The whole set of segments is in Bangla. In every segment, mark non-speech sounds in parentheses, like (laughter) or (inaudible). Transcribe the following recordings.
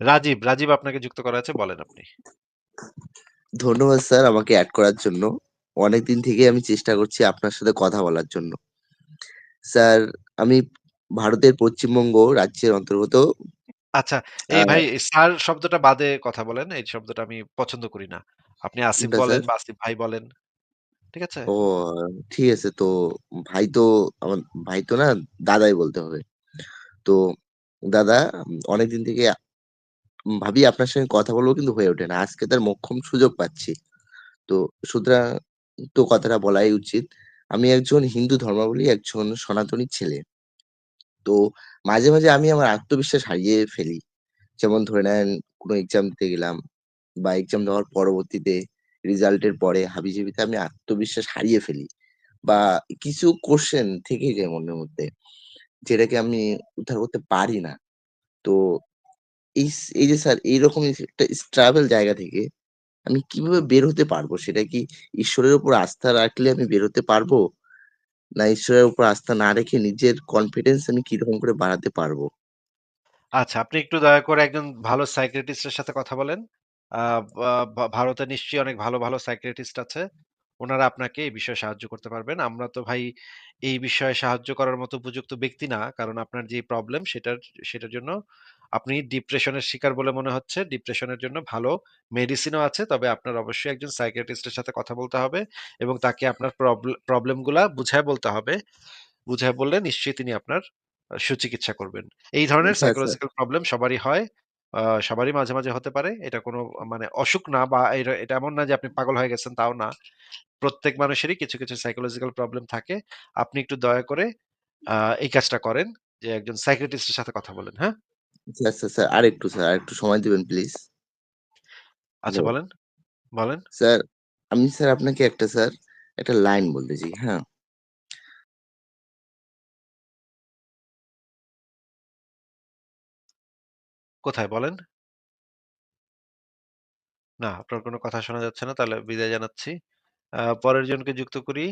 রাজীব, রাজীব আপনাকে যুক্ত করা আছে বলেন আপনি। ধন্যবাদ স্যার আমাকে এড করার জন্য। অনেকদিন থেকেই আমি চেষ্টা করছি আপনার সাথে কথা বলার জন্য। স্যার আমি ভারতের পশ্চিমবঙ্গ রাজ্যের অন্তর্গত আচ্ছা, এই ভাই স্যার শব্দটা বাদে কথা বলেন। এই শব্দটা আমি পছন্দ করি না। আপনি আসিফ কোনটা বলেন স্যার? বা আসিফ ভাই বলেন। ঠিক আছে? ও ঠিক আছে তো ভাই তো আমার ভাই তো না দাদাই বলতে হবে। তো দাদা অনেকদিন থেকে ভাবি আপনার সঙ্গে কথা বলব কিন্তু হয়ে ওঠে না। আজকে তার মোক্ষম সুযোগ পাচ্ছি। তো সুতরাং তো কথাটা বলাই উচিত। আমি একজন হিন্দু ধর্মাবলী একজন সনাতনী ছেলে। তো মাঝে, মাঝে আমি আমার আত্মবিশ্বাস হারিয়ে ফেলি। যেমন ধরে নেন কোনো এক্সাম দিতে গেলাম বা এক্সাম দেওয়ার পরবর্তীতে রেজাল্টের পরে হাবিজাবিতে আমি আত্মবিশ্বাস হারিয়ে ফেলি। বা কিছু কোশ্চেন থেকেই যায় মনের মধ্যে। যেটাকে আমি উদ্ধার করতে পারি না। তো এই এই যে স্যার এইরকম একটা স্ট্রাগল জায়গা থেকে আমি কীভাবে বের হতে পারব? সেটা কি ঈশ্বরের উপর আস্থা রাখলে আমি বের হতে পারব? না ঈশ্বরের উপর আস্থা না রেখে নিজের কনফিডেন্স আমি কীরকম করে বাড়াতে পারব? আচ্ছা, আপনি একটু দয়া করে একজন ভালো সাইকিয়াট্রিস্ট এর সাথে কথা বলেন। ভারতে নিশ্চয়ই অনেক ভালো, ভালো সাইকিয়াট্রিস্ট আছে। ওনারা আপনাকে এই বিষয়ে সাহায্য করতে পারবেন। আমরা তো ভাই এই বিষয়ে সাহায্য করার মতো উপযুক্ত ব্যক্তি না। কারণ আপনার যে প্রবলেম সেটার সেটার জন্য আপনি ডিপ্রেশনের শিকার বলে মনে হচ্ছে। ডিপ্রেশনের জন্য ভালো মেডিসিনও আছে। তবে আপনার অবশ্যই একজন সাইকিয়াট্রিস্ট এর সাথে কথা বলতে হবে এবং তাকে আপনার প্রবলে প্রবলেমগুলা বুঝায় বলতে হবে। বুঝায় বললে নিশ্চয়ই তিনি আপনার সুচিকিৎসা করবেন। এই ধরনের স্যার, স্যার সাইকোলজিক্যাল প্রবলেম সবারই হয়। সবারই মাঝে, মাঝে হতে পারে। এটা কোনো মানে অসুখ না বা এটা এমন না যে আপনি পাগল হয়ে গেছেন তাও না। প্রত্যেক মানুষেরই কিছু, কিছু সাইকোলজিক্যাল প্রবলেম থাকে। আপনি একটু দয়া করে এই কাজটা করেন যে একজন সাইকিয়াট্রিস্ট এর সাথে কথা বলেন, হ্যাঁ? স্যার, স্যার, স্যার আরেকটু স্যার আরেকটু সময় দিবেন প্লিজ। আচ্ছা হ্যালো। বলেন, বলেন। স্যার আমি স্যার আপনাকে একটা স্যার একটা লাইন বলতে চাই, হ্যাঁ? কোথায় বলেন? না, আপনার কোনো কথা শোনা যাচ্ছে না। তাহলে বিদায় জানাচ্ছি। আ পরের জনকে যুক্ত করি।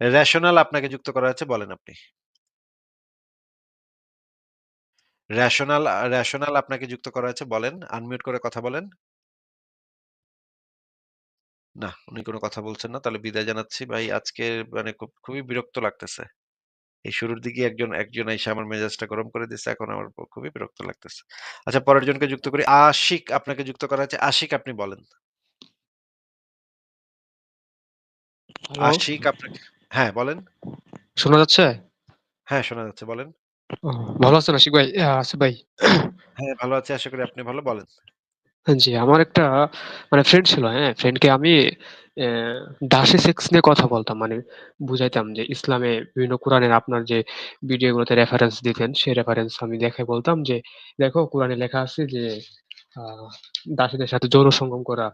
রেশনাল আপনাকে যুক্ত করা হয়েছে বলেন আপনি। র‍্যাশনাল র‍্যাশনাল আপনাকে যুক্ত করা হয়েছে বলেন। আনমিউট করে কথা বলেন। না, উনি কোনো কথা বলছেন না। তাহলে বিদায় জানাচ্ছি। ভাই আজকে মানে খুব খুবই বিরক্ত লাগতেছে। এই শুরুর দিকে একজন একজন আইসা আমার মেজাজটা গরম করে দিছে। এখন আমার ব খুবই বিরক্ত লাগতেছে। আচ্ছা পরের জনকে যুক্ত করি। আশিক আপনাকে যুক্ত করা হয়েছে। আশিক আপনি বলেন। হ্যালো? আশিক আপনাকে হ্যাঁ, বলেন। শোনা যাচ্ছে? হ্যাঁ, শোনা যাচ্ছে বলেন। ও ভালো আছেন আশিক ভাই? আ আসিফ ভাই? হ্যাঁ, ভালো আছি। আশা করি আপনি ভালো। বলেন। জি, আমার একটা মানে ফ্রেন্ড ছিল, হ্যাঁ? ফ্রেন্ডকে আমি অ্যা দাসী সেক্স নিয়ে কথা বলতাম। মানে বুঝাইতাম যে ইসলামে বিভিন্ন কোরআনের আপনার যে ভিডিওগুলোতে রেফারেন্স দিতেন, সেই রেফারেন্স আমি দেখায় বলতাম যে, "দেখো কোরআনে লেখা আছে যে আ দাসীদের সাথে যৌন সঙ্গম করা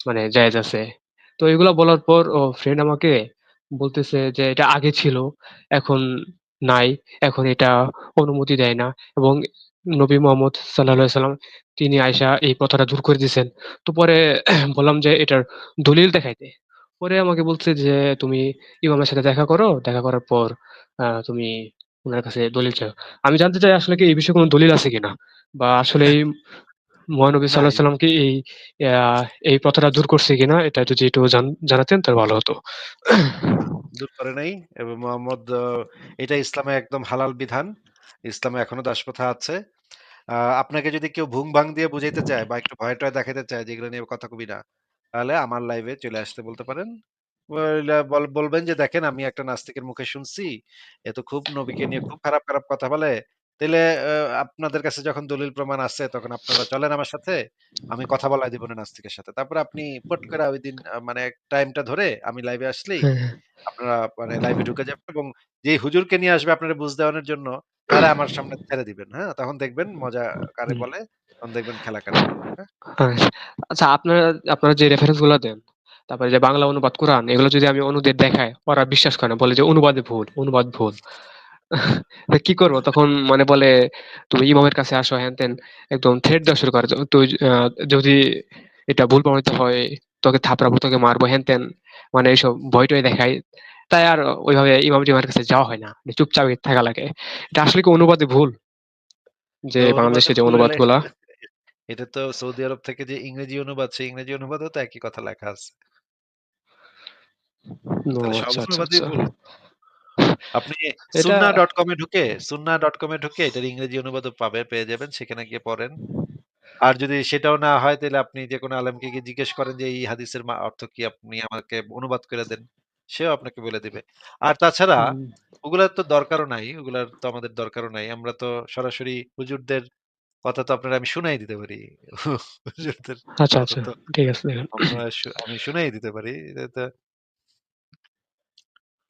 মানে জায়েজ আছে।" তো এগুলা বলার পর ও ফ্রেন্ড আমাকে বলতেছে যে, "এটা আগে ছিল, এখন নাই। এখন এটা অনুমতি দেয় না এবং নবী মোহাম্মদ সাল্লাল্লাহু আলাইহি ওয়াসাল্লাম তিনি আইসা এই প্রথাটা দূর করে দিয়েছেন তো পরে (clears throat) বললাম যে, "এটার দলিল দেখাইতে।" পরে আমাকে বলছে যে, "তুমি ইমামের সাথে দেখা করো। দেখা করার পর তুমি ওনার কাছে দলিল চাও।" আমি জানতে চাই আসলে কি এই বিষয়ে কোনো দলিল আছে কিনা? বা আসলেই মহানবী না সাল্লাল্লাহু আলাইহি এই এই প্রথাটা দূর করছে কিনা? এটা যদি একটু জানাতেন তাহলে ভালো হতো। দূর করে নাই এবং মোহাম্মদ এটা ইসলামে একদম হালাল বিধান। ইসলামে এখনও দাসপ্রথা আছে। আপনাকে যদি কেউ ভুং-ভাং দিয়ে বুঝাইতে চায় বা একটু ভয়-টয় দেখাইতে চায় যে এগুলো নিয়ে কথা কবি না, তাহলে আমার লাইভে চলে আসতে বলতে পারেন। বল বলবেন যে, "দেখেন আমি একটা নাস্তিকের মুখে শুনছি, এ তো খুব নবীকে নিয়ে খুব খারাপ, খারাপ কথা বলে। তাইলে আ আপনাদের কাছে যখন দলিল প্রমাণ আছে তখন আপনারা চলেন আমার সাথে। আমি কথা বলায় দিব না নাস্তিকের সাথে।" তারপরে আপনি পট করে ঐদিন আ মানে টাইমটা ধরে আমি লাইভে আসলেই হ্যাঁ, হ্যাঁ। আপনারা মানে লাইভে ঢুকে যাবেন এবং যেই হুজুরকে নিয়ে আসবে আপনারে বুঝ দেওয়ানোর জন্য, তারে আমার সামনে ছেড়ে দিবেন। হ্যাঁ? তখন দেখবেন মজা কারে বলে, তখন দেখবেন খেলা কারে হ্যাঁ? আচ্ছা, আচ্ছা আপনারা আপনারা যে রেফারেন্সগুলো দেন, তারপরে যে বাংলা অনুবাদ কোরআন এগুলো যদি আমি অন্যদের দেখাই, ওরা বিশ্বাস করে না। বলে যে অনুবাদে ভুল, অনুবাদ ভুল। কি করব? তখন মানে বলে, "তুমি ইমামের কাছে আসো" হ্যান-ত্যান একদম থ্রেট দেওয়া শুরু করে। তুই যদি এটা ভুল প্রমাণিত হয়, তোকে থাপড়াবো, তোকে মারবো হ্যান তেন মানে এইসব ভয়-টয় দেখায়। তাই আর ওইভাবে ইমাম-টিমামের কাছে যাওয়া হয় না। চুপচাপই থাকা লাগে। এটা আসলে কি অনুবাদে ভুল? যে বাংলাদেশে যে অনুবাদগুলা এটা তো সৌদি আরব থেকে যে ইংরেজি অনুবাদ সেই ইংরেজি অনুবাদেও তো একই কথা লেখা আছে। আপনি (laughs) এটা সুন্নাহ.com এ ঢুকে সুন্নাহ.com এ ঢুকে এটার ইংরেজি অনুবাদও পাবে পেয়ে যাবেন। সেখানে গিয়ে পড়েন। আর যদি সেটাও না হয় তাইলে আপনি যেকোনো আলেমকে গিয়ে জিজ্ঞেস করেন যে এই হাদিসের অর্থ কি? আপনি আমাকে অনুবাদ করে দেন। সেও আপনাকে বলে দিবে। আর তাছাড়া ওগুলার তো দরকারও নাই। ওগুলার তো আমাদের দরকারও নাই। আমরা তো সরাসরি হুজুরদের কথা তো আপনারে আমি শুনাই দিতে পারি। (laughs) হুজুরদের আচ্ছা, আচ্ছা। তো ঠিক আছে আমি শুনাই দিতে পারি।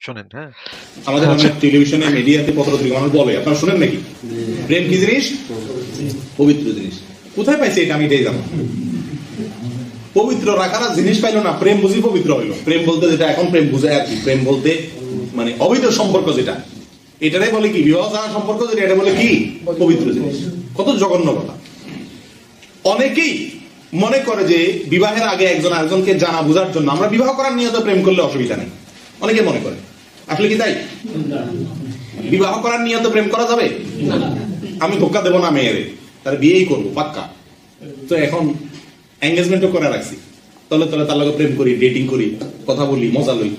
শোনেন, হ্যাঁ? আমাদের আচ্ছা। অনেক টেলিভিশনে মিডিয়াতে পত্র-পত্রিকা মানুষ বলে। আপনারা শুনেন নাকি? প্রেম কি জিনিস? পবিত্র জিনিস। কোথায় পাইছে এটা? আমি এটাই জানো। পবিত্র রাখার জিনিস পাইলো না প্রেম বুঝি পবিত্র হইল। প্রেম বলতে যেটা এখন প্রেম বুঝায় আর কি। প্রেম বলতে মানে অবৈধ সম্পর্ক যেটা। এটারাই বলে কি? বিবাহ ছাড়া সম্পর্ক যেটা এটা বলে কি? পবিত্র জিনিস। কত জঘন্য কথা। অনেকেই মনে করে যে বিবাহের আগে একজন আরেকজনকে জানা বোঝার জন্য আমরা বিবাহ করার নিয়ত প্রেম করলে অসুবিধা নেই। অনেকে মনে করে। আসলে কি তাই? বিবাহ করার নিয়ত প্রেম করা যাবে? আমি ধোকা দেবো না মেয়েরে। তার বিয়েই করব, পাক্কা। তো এখন এঙ্গেজমেন্টও করে রাখছি। তলে তলে তার লগে প্রেম করি ডেটিং করি, কথা বলি, মজা লই।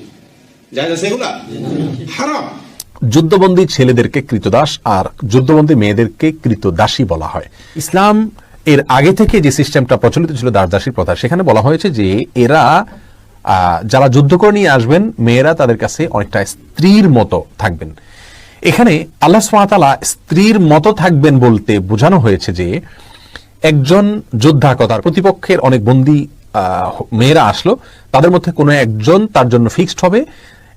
যায় আছে এগুলা হারাম। যুদ্ধবন্দী ছেলেদেরকে কৃতদাস আর যুদ্ধবন্দী মেয়েদেরকে কৃতদাসী বলা হয়। ইসলাম এর আগে থেকে যে সিস্টেমটা প্রচলিত ছিল দাসদাসীর প্রথা, সেখানে বলা হয়েছে যে এরা যারা যুদ্ধ করে নিয়ে আসবেন, মেয়েরা তাদের কাছে অনেকটা স্ত্রীর মতো থাকবেন। এখানে আল্লাহ সুবহানাহু স্ত্রীর মতো থাকবেন বলতে বোঝানো হয়েছে যে, একজন যোদ্ধা কথার প্রতিপক্ষের অনেক বন্দী মেয়েরা আসলো, তাদের মধ্যে কোনো একজন তার জন্য ফিক্সড হবে,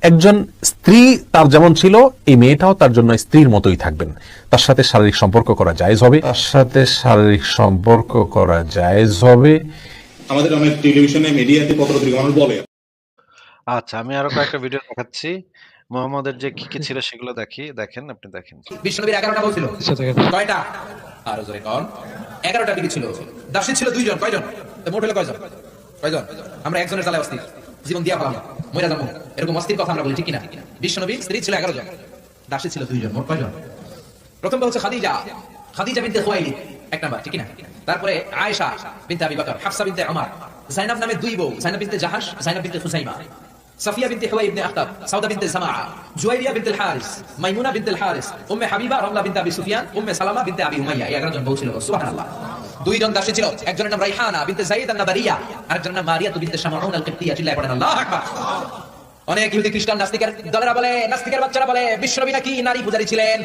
একজন স্ত্রী তার যেমন ছিল, এই মেয়েটাও তার জন্য স্ত্রীর মতোই থাকবেন। তার সাথে শারীরিক সম্পর্ক করা জায়েজ হবে। তার সাথে শারীরিক সম্পর্ক করা জায়েজ হবে। আমাদের অনেক টেলিভিশনে মিডিয়াতে পত্র-পত্রিকা মানুষ বলে। আচ্ছা আমি আরও কয়েকটা ভিডিও দেখাচ্ছি। মোহাম্মদের যে কি, কি ছিল সেগুলো দেখি। দেখেন, আপনি দেখেন। বিশ্বনবীর এগারোটা বউ ছিল। আচ্ছা কয়টা? আরও জোরে কন। এগারোটা বিবি ছিল? দাসী ছিল দুইজন। কয়জন? তো মোট হলো কয়জন? কয়জন? আমরা একজনের জ্বালায় অস্থির। জীবন দিয়া পালাম মইরা যাব। এরকম অস্থির কথা আমরা বলি ঠিক কিনা? বিশ্বনবীর স্ত্রী ছিল এগারো জন। দাসী ছিল দুইজন। মোট কয়জন? প্রথমটা হচ্ছে খাদিজা। খাদিজা বিনতে খুয়াইলিদ এক নাম্বার, ঠিক কিনা? তারপরে আয়েশা বিনতে আবি বকর, হাফসা বিনতে ওমর জাইনাব নামে দুই বউ, Zainab binte Jahsh, Zainab binte Khuzaima, Safiyya binte Huyayy ibn Akhtab, Sawda binte Zama Juwairiya binte Harith, Maimuna binte Harith, Umme Habiba, Ramla binte Abi Sufyan, Umme সালামা বিনতে আবি উমাইয়া 11 জন বউ ছিল সুবহানাল্লাহ। দুইজন দাসী ছিল, একজনের নাম রাইহানা বিনতে যায়েদ আন-নাবারিয়া আরেকজনের নাম মারিয়া বিনতে শামাউন আল-কিবতিয়া, চিল্লায় পড়েন, আল্লাহু আকবার। অনেক ইহুদি, খ্রিস্টান, নাস্তিকের দলেরা বলে, নাস্তিকের বাচ্চারা বলে, বিশ্বনবী নাকি নারী পূজারী ছিলেন?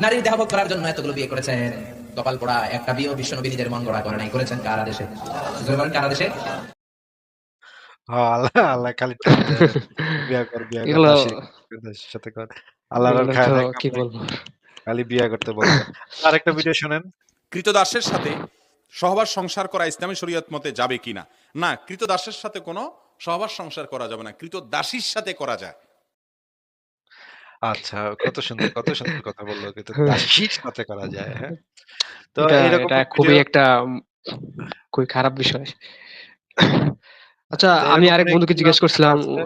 নারীর দেহভোগ করার জন্য এতগুলো বিয়ে করেছেন। কপাল পড়া একটা বিয়ে বিশ্বনবী নিজের মন গড়া করে নাই করেছেন কারা দেশে কারা দেশে হ্যাঁ, আল্লাহ আল্লাহ খালি বিয়া কর, বিয়া কর, এগুলো দাসী দাসীর সাথে কর। আল্লাহর আর এগুলো খায় তো নাই, কি বলব? খালি বিয়া করতে। আরেকটা ভিডিও শুনেন। কৃতদাসের সাথে সহবাস সংসার করা ইসলামী শরীয়ত মতে যাবে কিনা? না কৃতদাসের সাথে কোনো সহবাস সংসার করা যাবে না কৃতদাসীর সাথে করা যায়। আচ্ছা, কত সুন্দর, কত সুন্দর কথা বলল কিন্তু হ্যাঁ। দাসীর সাথে করা যায়, হ্যাঁ? তো এটা এরকম এটা খুবই ভিডিও একটা উম খুবই খারাপ বিষয়। আচ্ছা তো আমি এরকম আরেক অনেক বন্ধুকে ভিডিও জিজ্ঞেস আমার কাছে করছিলাম আছে।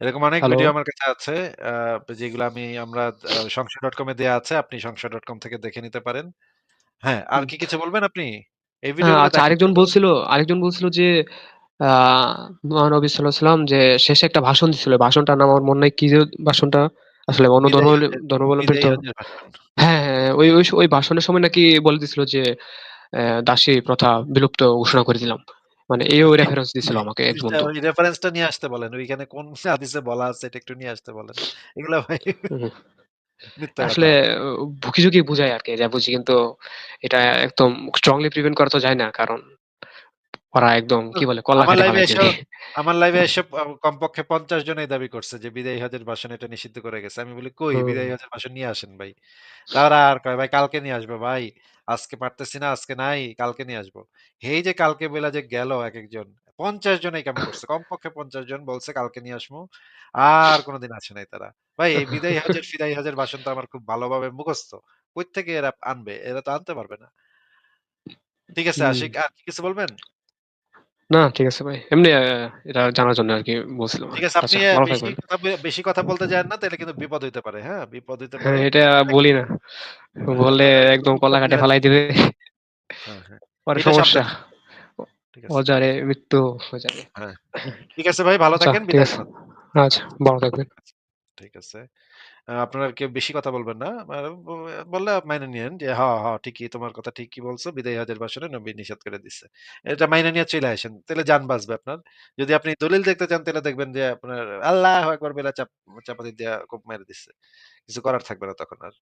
এরকম অনেক হ্যালো? ভিডিও আমার কাছে আছে। আ যেগুলো আমি আমরা আ সংশয়.com এ দেয়া আছে। আপনি সংশয়.com থেকে দেখে নিতে পারেন। হ্যাঁ, আর হুম। কি কিছু বলবেন আপনি? এই আ ভিডিওগুলো আচ্ছা দেখেন আরেকজন কিন্তু। বলছিল আরেকজন বলছিল যে আ মহানবী সাল্লাল্লাহু ওয়াসাল্লাম যে শেষে একটা ভাষণ দিছিল। ভাষণটার নাম আমার মনে নাই কি যে ভাষণটা আসলে অন্য ধর্ম ধর্মাবলম্বী ধর্মাবলম্বীর তো হ্যাঁ, হ্যাঁ, ওই ওই ওই ভাষণের সময় নাকি বলে দিছিল যে দাসী প্রথা বিলুপ্ত ঘোষণা করে দিলাম। মানে এই ওই রেফারেন্স দিছিল আমাকে এক বন্ধু। ওই রেফারেন্সটা নিয়ে আসতে বলেন। ওইখানে কোন হাদিসে বলা আছে এটা একটু নিয়ে আসতে বলেন। এগুলা ভাই আসলে কথা। ও ভুকি-ঝুঁকি বুঝায় আরকি যা বুঝি কিন্তু এটা একদম স্ট্রংলি প্রিভেন্ট করা তো যায় না। কারণ ওরা একদম কি বলে কল্লা আমার লাইভে দিবে। আমার লাইভে এসে কমপক্ষে ৫০ জনই দাবি করছে যে বিদায়ী হজের ভাষণ এটা নিষিদ্ধ করে গেছে। আমি বলি কই। বিদায়ী হজের ভাষণ নিয়ে আসেন ভাই। তারা আর কয় ভাই কালকে নিয়ে আসব ভাই। আজকে পারতেছি না, আজকে নাই, কালকে নিয়ে আসব। এই যে কালকে বইলা যে গেল একেকজন ৫০ জনই কাম করছে। কমপক্ষে ৫০ জন বলছে কালকে নিয়ে আসব আর কোনদিন আসে নাই তারা। ভাই এই বিদায়ী হজের ফিদায়ী হজের ভাষণ তো আমার খুব ভালোভাবে মুখস্থ। কই থেকে এরা আনবে? এরা তো আনতে পারবে না। ঠিক আছে আশিক আর কি কিছু বলবেন? না ঠিক আছে ভাই। এমনি এটা জানার জন্য আরকি বলছিলাম ঠিক আছে আপনি আচ্ছা আ ভালো বেশি কথা বেশি কথা বলতে যায়েন না তাইলে কিন্তু বিপদ হইতে পারে। হ্যাঁ? বিপদ হইতে হ্যাঁ, পারে। এটা বলি না। বললে একদম কল্লা কাটে ফেলাই দিবে। হ্যাঁ, হ্যাঁ। এটা সমস্যা ঠিক আছে। অজারে মৃত্যু হয়ে যাবে হ্যাঁ। ঠিক আছে ভাই ভালো আচ্ছা থাকেন। বিদায় আচ্ছা ভালো থাকবেন ঠিক আছে। আপনারা কেউ বেশি কথা বলবেন না। বললে মাইনে নিয়েন যে হ, হ ঠিকই তোমার কথা ঠিকই বলছো। বিদায়ী হজের ভাষণে নবী নিষেধ করে দিছে। এটা মাইনে নিয়ে চইলা আইসেন। তাইলে জান বাঁচবে আপনার। যদি আপনি দলিল দেখতে চান তাহলে দেখবেন যে আপনার আল্লাহু আকবার বইলা চাপ চাপাতি দিয়া কোপ মাইরা দিছে। কিছু করার থাকবে না তখন আর।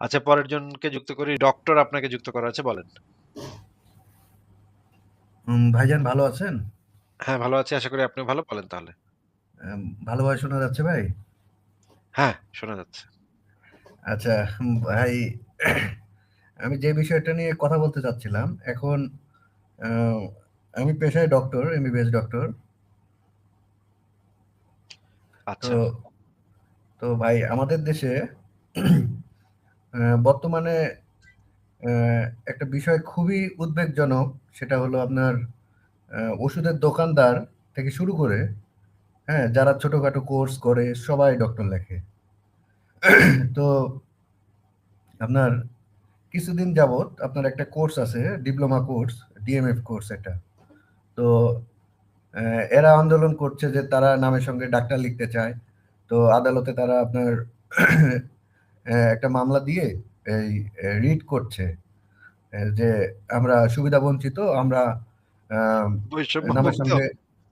আচ্ছা পরের জনকে যুক্ত করি। ডক্টর আপনাকে যুক্ত করা আছে বলেন। ভাইজান ভালো আছেন? হ্যাঁ, ভালো আছি। আশা করি আপনি ভালো। বলেন তাহলে। এম ভালোভাবে শোনা যাচ্ছে ভাই? হ্যাঁ, শোনা যাচ্ছে। আচ্ছা ভাই আমি যে বিষয়টা নিয়ে কথা বলতে চাচ্ছিলাম, এখন আ আমি পেশায় ডক্টর, এমবিবিএস ডক্টর। আচ্ছা। তো ভাই আমাদের দেশে আ বর্তমানে একটা বিষয় খুবই উদ্বেগজনক। সেটা হলো আপনার আ ওষুধের দোকানদার থেকে শুরু করে, হ্যাঁ? যারা ছোটখাটো কোর্স করে সবাই ডক্টর লেখে। তো আপনার কিছুদিন যাবৎ আপনার একটা কোর্স আছে, ডিপ্লোমা কোর্স, ডিএমএফ কোর্স এটা। তো এরা আন্দোলন করছে যে তারা নামের সঙ্গে ডাক্তার লিখতে চায়। তো আদালতে তারা আপনার একটা মামলা দিয়ে এই রিট করছে। যে আমরা সুবিধা বঞ্চিত আমরা নামের সঙ্গে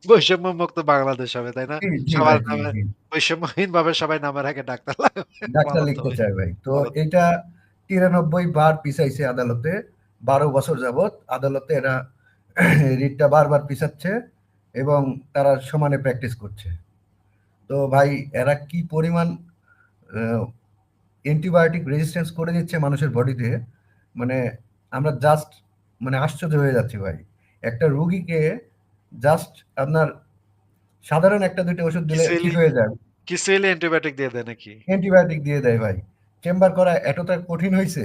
বৈষম্য মুক্ত বাংলাদেশ হবে, তাই না? সবার নামে জি। বৈষম্যহীনভাবে সবাই নামের আগে ডাক্তার লাগাবে। ডাক্তার লিখতে। চায় ভাই। তো বলো তো। এইটা ৯৩ বার পিছাইছে আদালতে। ১২ বছর যাবৎ আদালতে এরা রিটটা বারবার পিছাচ্ছে এবং তারা সমানে প্র্যাকটিস করছে। তো ভাই এরা কি পরিমাণ অ্যান্টিবায়োটিক রেজিস্ট্যান্স করে দিচ্ছে মানুষের বডিতে, মানে আমরা জাস্ট মানে আশ্চর্য হয়ে যাচ্ছি ভাই। একটা রোগীকে জাস্ট আপনার সাধারণ ১ টা ২ টা ওষুধ দিলে ঠিক হয়ে যায়। হইলে অ্যান্টিবায়োটিক দিয়ে দেয় নাকি? অ্যান্টিবায়োটিক দিয়ে দেয় ভাই। চেম্বার করা এতটা কঠিন হইছে।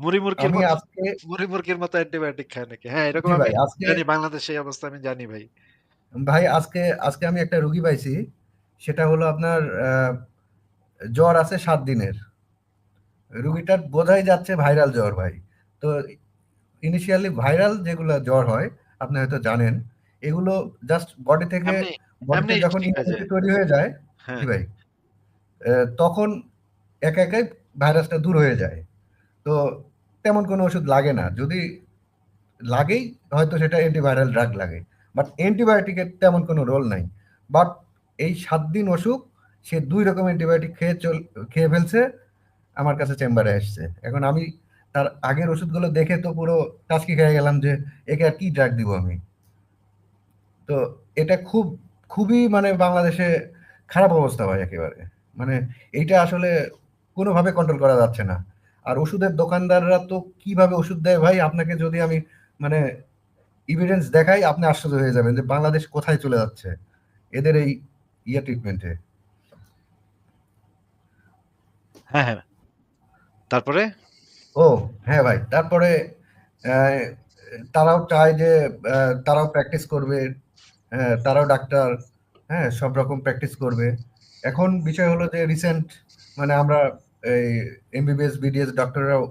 মুড়ি মুরকির আমি আজকে মুড়ি মুরকির মতো অ্যান্টিবায়োটিক খায় নাকি? হ্যাঁ, এরকম ভাই, আজকে জানি বাংলাদেশে এই অবস্থা আমি জানি ভাই। ভাই আজকে আজকে আমি একটা রোগী পাইছি। সেটা হলো আপনার জ্বর আছে সাত দিনের। রুগীটার বোঝাই যাচ্ছে ভাইরাল জ্বর ভাই। তো ইনিশিয়ালি ভাইরাল যেগুলা জ্বর হয়, আপনি হয়তো জানেন। এগুলো জাস্ট বডি থেকে বডিতে যখন ইমিউনিটি তৈরি হয়ে যায় হ্যাঁ। ভাই। তখন একা একাই ভাইরাসটা দূর হয়ে যায়। তো তেমন কোনো ওষুধ লাগে না। যদি লাগেই হয়তো সেটা অ্যান্টিভাইরাল ড্রাগ লাগে। বাট অ্যান্টিবায়োটিকের তেমন কোনো রোল নাই। বাট এই সাত দিন অসুখ সে দুই রকম অ্যান্টিবায়োটিক খেয়ে চল খেয়ে ফেলছে। আমার কাছে চেম্বারে আসছে। এখন আমি তার আগের ওষুধগুলো দেখে তো পুরো টাসকি খেয়ে গেলাম যে একে আর কি ড্রাগ দিব আমি? তো এটা খুব খুবই মানে বাংলাদেশে খারাপ অবস্থা ভাই একেবারে। মানে এইটা আসলে কোনোভাবে কন্ট্রোল করা যাচ্ছে না। আর ওষুধের দোকানদাররা তো কীভাবে ওষুধ দেয় ভাই আপনাকে যদি আমি মানে ইভিডেন্স দেখাই আপনি আশ্চর্য হয়ে যাবেন যে বাংলাদেশ কোথায় চলে যাচ্ছে। এদের এই ইয়ে ট্রিটমেন্টে। হ্যাঁ, হ্যাঁ। তারপরে? ও হ্যাঁ ভাই। তারপরে তারাও চায় যে তারাও প্র্যাকটিস করবে। হ্যাঁ, তারাও ডাক্তার, হ্যাঁ? সব রকম প্র্যাকটিস করবে। এখন বিষয় হলো যে রিসেন্ট মানে আমরা এই এমবিবিএস, বিডিএস ডক্টররাও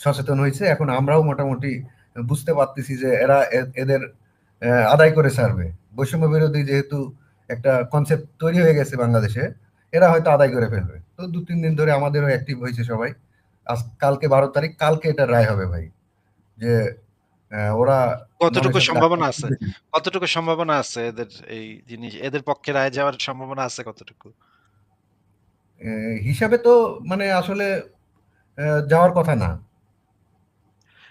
সচেতন হয়েছে এখন আমরাও মোটামুটি বুঝতে পারতেছি যে এরা এদের আদায় করে ছাড়বে। বৈষম্য বিরোধী যেহেতু একটা কনসেপ্ট তৈরি হয়ে গেছে বাংলাদেশে, এরা হয়তো আদায় করে ফেলবে। তো ২-৩ দিন ধরে আমাদেরও অ্যাক্টিভ হয়েছে সবাই। আজ কালকে ১২ তারিখ, কালকে এটা রায় হবে ভাই। যে ওরা কতটুকু সম্ভাবনা আছে? কতটুকু সম্ভাবনা আছে এদের এই জিনিস এদের পক্ষে রায় যাওয়ার সম্ভাবনা আছে কতটুকু? হিসাবে তো মানে আসলে যাওয়ার কথা না।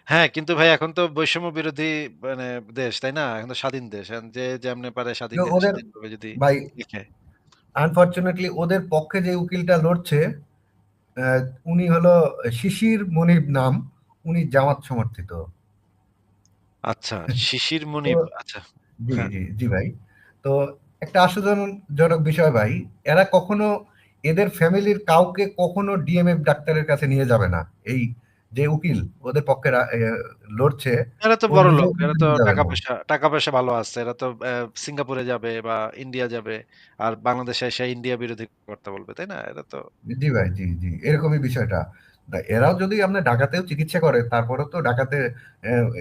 হ্যাঁ, কিন্তু ভাই এখন তো বৈষম্য বিরোধী মানে দেশ, তাই না? এখন তো স্বাধীন দেশ। যে যেমনে পারে স্বাধীন ওদের যদি ভাই। আনফরচুনেটলি ওদের পক্ষে যে উকিলটা লড়ছে, উনি হলো শিশির মনিব নাম। উনি জামাত সমর্থিত। আচ্ছা, (laughs) শিশির তো মনিব। আচ্ছা। জি, হ্যাঁ। জি, জি ভাই। তো একটা আশ্চর্যজনক বিষয় ভাই। এরা কখনো এদের ফ্যামিলির কাউকে কখনো ডিএমএফ ডাক্তারের কাছে নিয়ে যাবে না। এই যে উকিল ওদের পক্ষে লড়ছে, এরা তো ও বড়লোক। নিজেও এরা তো টাকা পয়সা টাকা পয়সা ভালো আছে। এরা তো সিঙ্গাপুরে যাবে বা ইন্ডিয়া যাবে। আর বাংলাদেশে এসে ইন্ডিয়া বিরোধী কথা বলবে, তাই না? এরা তো জি ভাই, জি, জি। এরকমই বিষয়টা। এরাও যদি আপনার ঢাকাতেও চিকিৎসা করে তারপরেও তো ঢাকাতে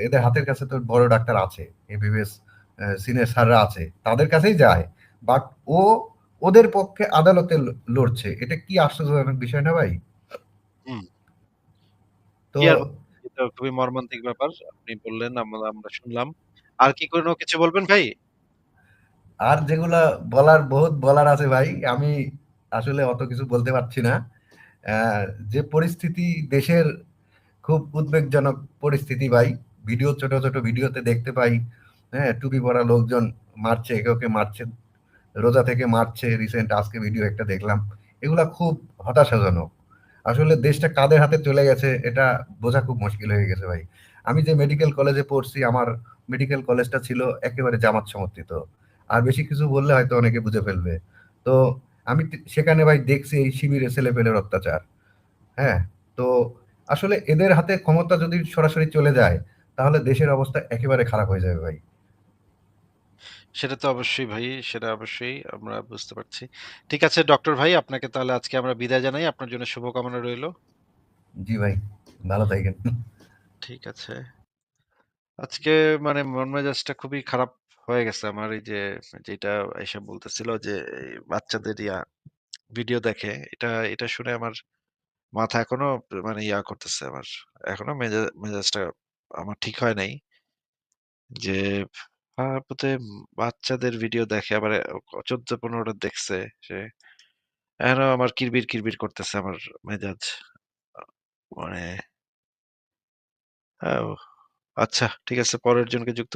এদের হাতের কাছে তো বড় ডাক্তার আছে এবিবিএস সিনিয়র স্যাররা আছে তাদের কাছেই যায় বাট ও ওদের পক্ষে আদালতে লড়ছে এটা কি আশ্চর্যজনক বিষয় না ভাই তো খুবই মর্মান্তিক ব্যাপার। আপনি বললেন আমরা আমরা শুনলাম। আর কি কোনো কিছু বলবেন ভাই? আর যেগুলা বলার বহুত বলার আছে ভাই আমি আসলে অত কিছু বলতে পারছি না যে পরিস্থিতি দেশের খুব উদ্বেগজনক পরিস্থিতি ভাই। ভিডিও, ছোট ছোট ভিডিওতে দেখতে পাই হ্যাঁ টুপি পরা লোকজন মারছে, একে ওকে মারছে, রোজা থেকে মারছে রিসেন্ট আজকে ভিডিও একটা দেখলাম। এগুলা খুব হতাশাজনক। আসলে দেশটা কাদের হাতে চলে গেছে, এটা বোঝা খুব মুশকিল হয়ে গেছে ভাই। আমি যে মেডিকেল কলেজে পড়ছি, আমার মেডিকেল কলেজটা ছিল একেবারে জামাত সমর্থিত। আর বেশি কিছু বললে হয়তো অনেকে বুঝে ফেলবে। তো আমি সেখানে ভাই দেখছি এই শিবিরে ছেলেপেলের অত্যাচার হ্যাঁ তো আসলে এদের হাতে ক্ষমতা যদি সরাসরি চলে যায় তাহলে দেশের অবস্থা একেবারে খারাপ হয়ে যাবে ভাই সেটা তো অবশ্যই ভাই, সেটা অবশ্যই আমরা বুঝতে পারছি। ঠিক আছে ডক্টর ভাই আপনাকে তাহলে আজকে আমরা বিদায় জানাই। আপনার জন্য শুভকামনা রইল। জি ভাই ভালো থাকেন ঠিক আছে। আজকে মানে মন মেজাজটা খুবই খারাপ হয়ে গেছে আমার এই যে, যেটা এসে বলতেছিল যে বাচ্চাদের ইয়া ভিডিও দেখে, এটা এটা শুনে আমার মাথা এখনও মানে ইয়া করতেছে আমার। এখনও মেজা, মেজাজটা আমার ঠিক হয় নাই। যে তারপরে বাচ্চাদের ভিডিও দেখে আবার চোদ্দ পনেরোটা দেখছে সে। এখনও আমার কিরবির কিরবির করতেছে আমার মেজাজ। মানে আচ্ছা ঠিক আছে, পরের জনকে যুক্ত